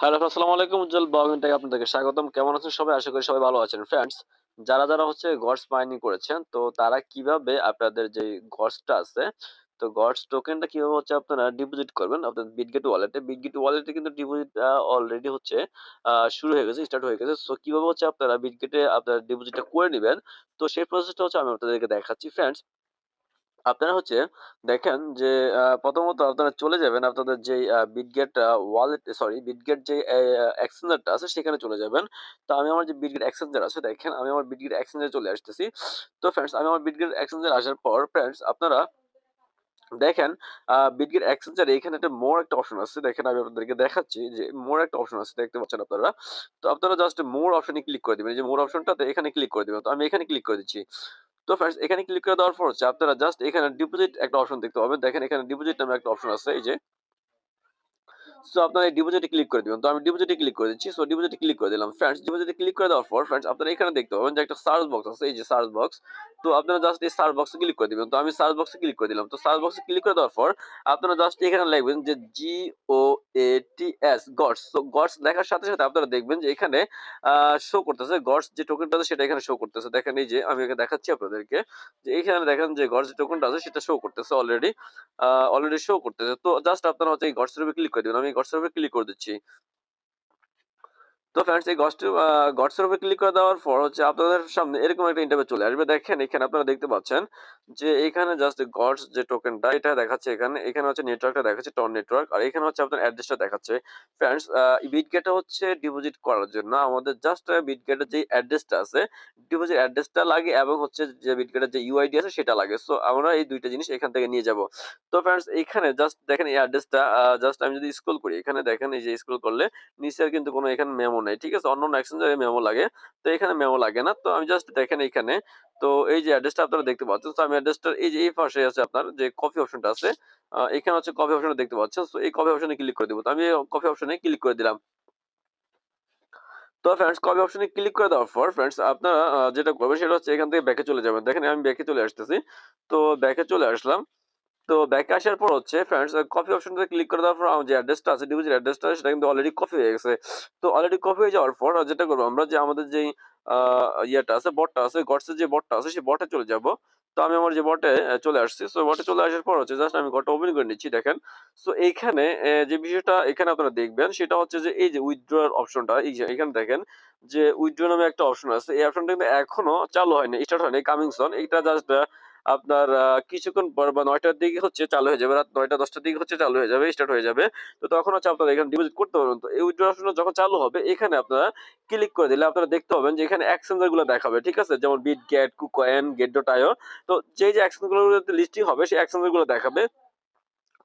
Hello আসসালামু আলাইকুম। উজ্জ্বল থেকে আপনাদেরকে স্বাগতম। কেমন আছেন সবাই? আশা করি সবাই ভালো আছেন। ফ্রেন্ডস যারা যারা হচ্ছে গডস মাইনিং করেছেন, তো তারা কীভাবে আপনাদের যে গডসটা আছে, তো গডস টোকেনটা কীভাবে হচ্ছে আপনারা ডিপোজিট করবেন? আপনাদের বিটগেট ওয়ালেটে বিটগেট ওয়ালেটে কিন্তু ডিপোজিট অলরেডি হচ্ছে শুরু হয়ে গেছে স্টার্ট হয়ে গেছে। সো কীভাবে হচ্ছে আপনারা বিটগেটে আপনার ডিপোজিটটা করে নেবেন? তো সেই প্রসেসটা হচ্ছে আমি আপনাদেরকে দেখাচ্ছি। ফ্রেন্ডস আপনারা হচ্ছে দেখেন যে প্রথমত আপনারা চলে যাবেন আপনাদের যে বিটগেট ওয়ালেট সরি বিটগেট যে এক্সচেঞ্জারটা আছে সেখানে চলে যাবেন। তো আমি আমার যে বিটগেট এক্সচেঞ্জার আছে দেখেন, আমি আমার বিটগেট এক্সচেঞ্জারে চলে আসতেছি। তো ফ্রেন্ডস আমি আমার বিটগেট এক্সচেঞ্জার আসার পর ফ্রেন্ডস আপনারা দেখেন বিটগেট এক্সচেঞ্জার এখানে একটা মোর একটা অপশন আছে। দেখেন, আমি আপনাদেরকে দেখাচ্ছি যে মোর একটা অপশন আছে, দেখতে পাচ্ছেন আপনারা? তো আপনারা জাস্ট মোর অপশনে ক্লিক করে দিবেন। এই যে মোর অপশনটাতে এখানে ক্লিক করে দিবেন। তো আমি এখানে ক্লিক করে দিচ্ছি। তো ফ্রেন্ডস এখানে ক্লিক করে দেওয়ার পর হচ্ছে আপনারা জাস্ট এখানে ডিপোজিট একটা অপশন দেখতে পাবেন। দেখেন এখানে ডিপোজিট নামে একটা অপশন আছে, এই যে সো আপনারা ডিপোজিটে ক্লিক করে দিবেন। তো আমি ডিপোজিটে ক্লিক করে দিচ্ছি। সো ডিপোজিটে ক্লিক করে দিলাম। ফ্রেন্ডস ডিপোজিটে ক্লিক করে দেওয়ার পর ফ্রেন্ডস আপনারা এখানে দেখতে পাবেন যে একটা সার্চ বক্স আছে। এই যে সার্চ বক্স তো আপনারা জাস্ট এই সার্চ বক্সে ক্লিক করে দিবেন। তো আমি সার্চ বক্সে ক্লিক করে দিলাম। তো সার্চ বক্সে ক্লিক করে দেওয়ার পর, আপনারা জাস্ট এখানে লিখবেন যে G O A T S gods তো গডস লেখার সাথে সাথে আপনারা দেখবেন যে এখানে শো করতেছে। গডস যে টোকেনটা আছে, সেটা এখানে শো করতেছে। দেখেন এই যে, আমি এখানে দেখাচ্ছি আপনাদেরকে। যে এখানে দেখেন যে গডস যে টোকেনটা আছে, সেটা শো করতেছে অলরেডি অলরেডি শো করতেছে। তো জাস্ট আপনারা হচ্ছে এই গডসের উপরে ক্লিক করে দিবেন। আমি উপরে ক্লিক করে দিচ্ছি। তো ফ্রেন্ডস এই গডস গডসের উপরে ক্লিক করে দেওয়ার পর হচ্ছে আপনাদের সামনে এরকম একটা ইন্টারভিউ চলে আসবে। দেখেন, এখানে আপনারা দেখতে পাচ্ছেন যে এখানে জাস্ট গডস যে টোকেনটা এটা দেখাচ্ছে এখানে এখানে হচ্ছে নেটওয়ার্কটা দেখাচ্ছে টন নেটওয়ার্ক আর এখানে হচ্ছে আপনার অ্যাড্রেসটা দেখাচ্ছে। ফ্রেন্ডস বিটগেটে হচ্ছে ডিপোজিট করার জন্য আমাদের জাস্ট বিটগেটের যে অ্যাড্রেসটা আছে ডিপোজিট অ্যাড্রেসটা লাগে এবং হচ্ছে যে বিটগেটের যে ইউআইডি আছে, সেটা লাগে। সো আমরা এই দুইটা জিনিস এখান থেকে নিয়ে যাব। তো ফ্রেন্ডস এখানে জাস্ট দেখেন এই অ্যাড্রেসটা জাস্ট আমি যদি স্ক্রল করি, এখানে দেখেন এই যে স্ক্রল করলে নিচের কিন্তু কোনো এখানে মেমো নেই, ঠিক আছে? অন্য অন্য এক্সচেঞ্জারে মেমো লাগে, তো এখানে মেমো লাগে না, তো আমি জাস্ট দেখেন এখানে তো এই যে অ্যাড্রেসটা আপনারা দেখতে পাচ্ছেন, তো আমি অ্যাড্রেসটা এই যে এই পাশে আছে আপনার যে কপি অপশনটা আছে এখানে হচ্ছে কপি অপশনটা দেখতে পাচ্ছেন, তো এই কপি অপশনে ক্লিক করে দিব, তো আমি কপি অপশনে ক্লিক করে দিলাম। তো ফ্রেন্ডস কপি অপশনে ক্লিক করে দেওয়ার পর ফ্রেন্ডস আপনারা যেটা করবেন সেটা হচ্ছে এখান থেকে ব্যাকে চলে যাবেন। দেখেন আমি ব্যাকে চলে আসতেছি, তো ব্যাকে চলে আসলাম তো ব্যাকে আসার পর হচ্ছে ফ্রেন্ডস কপি অপশনটাতে ক্লিক করে দেওয়ার পর আমার যে অ্যাড্রেসটা আছে ডিপোজিট অ্যাড্রেসটা সেটা কিন্তু অলরেডি কপি হয়ে গেছে। তো অলরেডি কপি হয়ে যাওয়ার পর যেটা করব আমরা যে আমাদের যে ইয়েটা আছে বটটা আছে গডসের যে বটটা আছে, সেই বটে চলে যাব। তো আমি আমার যে বটে চলে আসছি। সো বটে চলে আসার পর হচ্ছে জাস্ট আমি ঘরটা ওপেন করে নিচ্ছি, দেখেন। সো এইখানে যে বিষয়টা এখানে আপনারা দেখবেন, সেটা হচ্ছে যে এই যে উইথড্রয়ার অপশনটা এখানে দেখেন যে উইথড্র নামে একটা অপশন আছে। এই অপশনটা কিন্তু এখনও চালু হয়নি স্টার্ট হয়নি কামিং সন এইটা জাস্ট আপনার কিছুক্ষণ পর বা নয়টার দিকে হচ্ছে চালু হয়ে যাবে, রাত নয়টা, দশটার দিকে হচ্ছে চালু হয়ে যাবে স্টার্ট হয়ে যাবে। তো তখন হচ্ছে আপনারা এখানে ডিপোজিট করতে পারবেন। তো এই উইথড্র যখন চালু হবে, এখানে আপনারা ক্লিক করে দিলে আপনারা দেখতে পাবেন যে এখানে এক্সচেঞ্জারগুলো দেখাবে, ঠিক আছে? যেমন Bitget KuCoin gate dot I O তো যে যে এক্সচেঞ্জগুলো লিস্টিং হবে, সেই এক্সচেঞ্জারগুলো দেখাবে।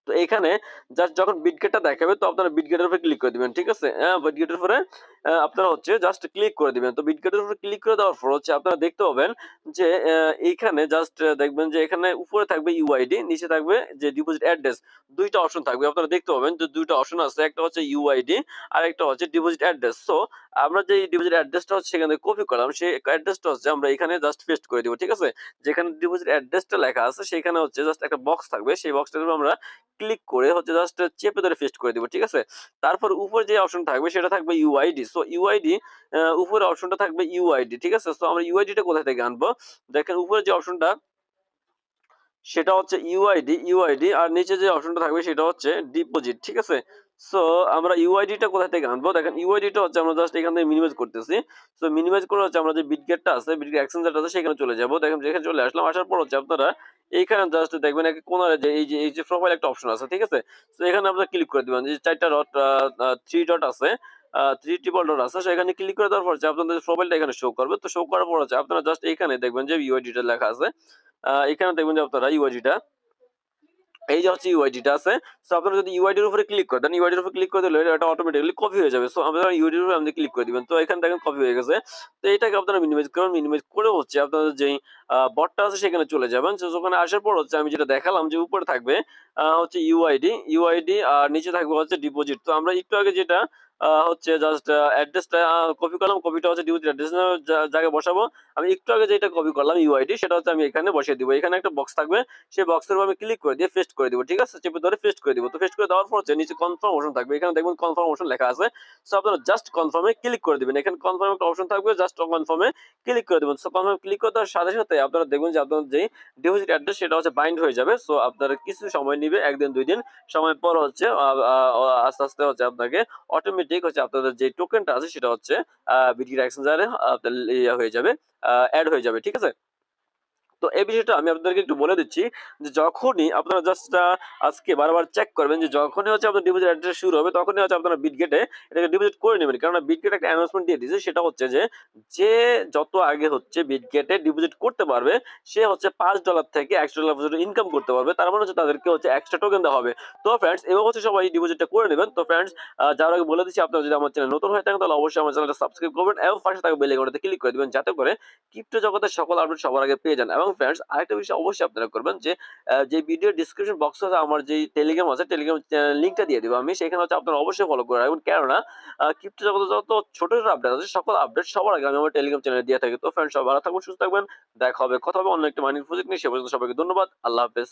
তো এখানে জাস্ট যখন বিটগেটটা দেখাবে, তো আপনারা বিটগেটের উপরে ক্লিক করে দিবেন, ঠিক আছে? হ্যাঁ বিটগেটের উপরে আপনারা হচ্ছে জাস্ট ক্লিক করে দিবেন। তো বিটগেটের উপর ক্লিক করে দেওয়ার পর হচ্ছে আপনারা দেখতে পাবেন যে এইখানে জাস্ট দেখবেন যে এখানে উপরে থাকবে ইউআইডি নিচে থাকবে যে ডিপোজিট অ্যাড্রেস দুইটা অপশন থাকবে। আপনারা দেখতে পাবেন যে দুইটা অপশন আছে। একটা হচ্ছে ইউআইডি আর একটা হচ্ছে ডিপোজিট অ্যাড্রেস সো আমরা যে ডিপোজিট অ্যাড্রেসটা হচ্ছে সেখানে কপি করলাম, সেই অ্যাড্রেসটা হচ্ছে আমরা এখানে জাস্ট পেস্ট করে দিব, ঠিক আছে? যেখানে ডিপোজিট অ্যাড্রেসটা লেখা আছে, সেখানে হচ্ছে জাস্ট একটা বক্স থাকবে। সেই বক্সটার উপর আমরা ক্লিক করে হচ্ছে জাস্ট চেপে ধরে পেস্ট করে দিব, ঠিক আছে? তারপর উপরে যে অপশন থাকবে, সেটা থাকবে ইউআইডি সো ইউআইডি উপরে অপশনটা থাকবে ইউআইডি ঠিক আছে? সো আমরা ইউআইডিটা কোথা থেকে আনব? দেখেন উপরে যে অপশনটা, সেটা হচ্ছে ইউআইডি ইউআইডি আর নিচে যে অপশনটা থাকবে সেটা হচ্ছে ডিপোজিট ঠিক আছে? সো আমরা ইউআইডিটা কোথা থেকে আনব? দেখেন ইউআইডিটা হচ্ছে আমরা জাস্ট এখান থেকে মিনিমাইজ করতেছি। সো মিনিমাইজ করে হচ্ছে আমরা যে বিটগেটটা আছে বিটগেট এক্সচেঞ্জারটা আছে, সেখানে চলে যাব। দেখেন যেখানে চলে আসলাম, আসার পর হচ্ছে আপনারা এইখানে জাস্ট দেখবেন এক কোনারে যে এই যে এই যে প্রোফাইল একটা অপশন আছে, ঠিক আছে? তো এখানে আপনারা ক্লিক করে দিবেন যে চারটা ডট থ্রি ডট আছে। থ্রি ট্রিপল ডট আছে ক্লিক করে দেওয়ার পর হচ্ছে আপনাদের প্রোফাইলটা এখানে শো করবে, তো শো করার পর আপনারা জাস্ট এখানে দেখবেন যে ইউআইডিটা লেখা আছে। এখানে দেখবেন যে আপনারা ইউআইডিটা এই যে হচ্ছে ইউআইডিটা আছে সো আপনারা যদি ইউআইডির উপরে ক্লিক করে দেন ইউআইডির উপরে ক্লিক করে দিলে এটা অটোমেটিক্যালি কপি হয়ে যাবে। সো আপনারা ইউআইডির উপরে আপনি ক্লিক করে দিবেন। তো এখানে দেখেন কপি হয়ে গেছে। তো এটাকে আপনারা মিনিমাইজ করবেন মিনিমাইজ করে হচ্ছে আপনাদের যেই বটটা আছে সেখানে চলে যাবেন। তো ওখানে আসার পর হচ্ছে আমি যেটা দেখালাম যে উপরে থাকবে হচ্ছে ইউআইডি ইউআইডি আর নিচে থাকবে হচ্ছে ডিপোজিট তো আমরা একটু আগে যেটা হচ্ছে জাস্ট অ্যাড্রেসটা কপি করলাম কপিটা হচ্ছে ডিপোজিট অ্যাড্রেস জায়গায় বসাবো। আমি একটু আগে যেটা কপি করলাম ইউআইডি সেটা হচ্ছে আমি এখানে বসিয়ে দিব। এখানে একটা বক্স থাকবে, সেই বক্সের উপর আমি ক্লিক করে দিয়ে পেস্ট করে দিব, ঠিক আছে? চেপে ধরে পেস্ট করে দিব। তো পেস্ট করে দেওয়ার পর হচ্ছে নিচে কনফার্ম অপশন থাকবে। এখানে দেখবেন কনফার্ম অপশন লেখা আছে। সো আপনারা জাস্ট কনফার্মে ক্লিক করে দিবেন। এখানে কনফার্ম একটা অপশন থাকবে জাস্ট কনফার্মে ক্লিক করে দিবেন। সো কনফার্ম ক্লিক করে দেওয়ার সাথে সাথে আপনারা দেখবেন যে আপনার যে ডিপোজিট অ্যাড্রেস সেটা হচ্ছে বাইন্ড হয়ে যাবে। সো আপনার কিছু সময় নিবে, একদিন, দুই দিন। সময় পর হচ্ছে আস্তে আস্তে হচ্ছে আপনাকে অটোমেটিক হচ্ছে আপনাদের যে টোকেনটা আছে সেটা হচ্ছে বিটগেট এক্সচেঞ্জারে আপনার ইয়ে হয়ে যাবে অ্যাড হয়ে যাবে, ঠিক আছে? তো এই বিষয়টা আমি আপনাদেরকে একটু বলে দিচ্ছি যে যখনই আপনারা জাস্ট আজকে বারবার চেক করবেন যে যখনই হচ্ছে আপনার ডিপোজিট অ্যাড্রেস শুরু হবে, তখনই হচ্ছে আপনারা বিটগেটে এটাকে ডিপোজিট করে নেবেন। কারণ বিটগেট একটা অ্যানাউন্সমেন্ট দিয়ে দিয়েছে, সেটা হচ্ছে যে যে যত আগে হচ্ছে বিটগেটে ডিপোজিট করতে পারবে, সে হচ্ছে পাঁচ ডলার থেকে একশো ডলার পর্যন্ত ইনকাম করতে পারবে। তার মানে হচ্ছে তাদেরকে হচ্ছে এক্সট্রা টোকেন দেওয়া হবে। তো ফ্রেন্ডস এবার হচ্ছে সবাই ডিপোজিটটা করে নেবেন। তো ফ্রেন্ডস যার আগে বলে দিচ্ছি, আপনারা যদি আমার চ্যানেল নতুন হয়ে থাকেন, তাহলে অবশ্যই আমার চ্যানেলটা সাবস্ক্রাইব করবেন এবং পাশে থাকা বেল আইকনটাতে ক্লিক করে দিবেন। যাতে করে ক্রিপ্টো জগতের সকল আপডেট সবার আগে পেয়ে যান এবং ফ্রেন্ডস আরেকটা বিষয় অবশ্যই আপনারা করবেন যে যে ভিডিও ডিসক্রিপশন বক্স আছে, আমার যে টেলিগ্রাম আছে টেলিগ্রাম লিঙ্কটা দিয়ে দেবো আমি। সেখানে হচ্ছে আপনারা অবশ্যই ফলো করে রাখবেন। কেননা ক্রিপ্টো জগতে যত ছোট ছোট আপডেট আছে, সকল আপডেট সবার আগে আমি আমার টেলিগ্রাম চ্যানেলে দিয়ে থাকি। তো ফ্রেন্ডস সব ভালো থাকবেন সুস্থ থাকবেন। দেখা হবে, কথা হবে অন্য একটা মাইনিং প্রজেক্ট নিয়ে। সে পর্যন্ত সবাইকে ধন্যবাদ। আল্লাহ হাফেজ।